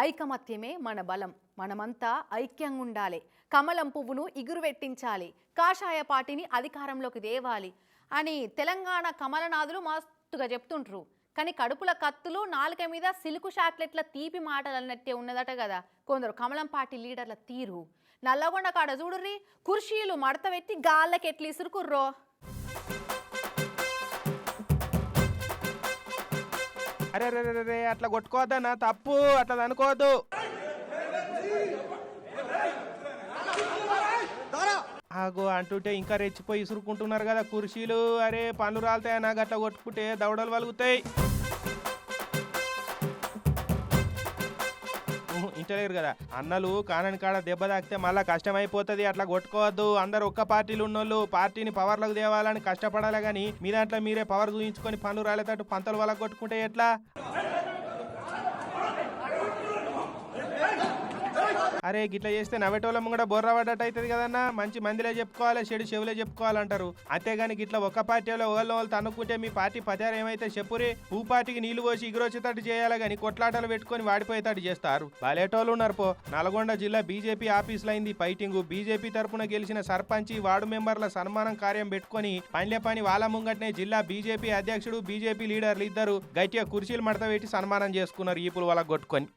ఐకమత్యమే మన బలం. మనమంతా ఐక్యంగా ఉండాలి కమలం పువ్వును ఇగురువెట్టించాలి. కాషాయ పార్టీని అధికారంలోకి తేవాలి అని తెలంగాణ కమలనాథులు మస్తుగా చెప్తుంటారు కానీ కడుపుల కత్తులు నాలుక మీద సిలుకు షాట్లెట్ల తీపి మాటలు అన్నట్టే ఉన్నదట కదా కొందరు కమలం పార్టీ లీడర్ల తీరు. నల్లగొండ కాడ చూడుర్రి కుర్షీలు మడత పెట్టి గాళ్ళకి ఎట్లా ఇసురుకుర్రో? అరే రే రే, అట్లా కొట్టుకోవద్దన్నా తప్పు అట్లా అనుకోవద్దు. ఆగో అంటుంటే ఇంకా రెచ్చిపోయి ఇసురుకుంటున్నారు కదా కుర్చీలు. అరే పనులు రాలుతాయి నాకు అట్లా కొట్టుకుంటే దవడలు వలుగుతాయి. ఇంటలేరు కదా. అన్నలు కానని కాడ దెబ్బ తాకితే మళ్ళా కష్టం అయిపోతుంది అట్లా కొట్టుకోవద్దు. అందరు ఒక్క పార్టీలు ఉన్నోళ్ళు పార్టీని పవర్లకు తేవాలని కష్టపడాలి కానీ మీ దాంట్లో మీరే పవర్ చూపించుకొని పనులు రాలేటట్టు పంతలు వాళ్ళకి కొట్టుకుంటే ఎట్లా? అరే గిట్లా చేస్తే నవ్వేటోళ్ళం కూడా బొర్ర పడ్డట్టు అవుతుంది కదన్నా. మంచి మందిలే చెప్పుకోవాలి చెడు చెవులే చెప్పుకోవాలంటారు. అంతేగాని గిట్లా ఒక పార్టీలో ఒకళ్ళ వాళ్ళు తన్నుకుంటే మీ పార్టీ పచారం ఏమైతే చెప్పురే పూ పార్టీకి నీళ్ళు పోసి ఎగురొచ్చేటట్టు చేయాలి కానీ కొట్లాటలు పెట్టుకొని వాడిపోయేటట్టు చేస్తారు. బాలేటోళ్ళు ఉన్నారు పో. నల్గొండ జిల్లా బీజేపీ ఆఫీసులో అయింది ఫైటింగ్. బీజేపీ తరఫున గెలిచిన సర్పంచి వార్డు మెంబర్ల సన్మానం కార్యం పెట్టుకొని పనిలే పని వాళ్ళ ముంగటనే జిల్లా బీజేపీ అధ్యక్షుడు బీజేపీ లీడర్లు ఇద్దరు గట్టిగా కుర్చీలు మడత పెట్టి సన్మానం చేసుకున్నారు ఈపులు వాళ్ళ కొట్టుకొని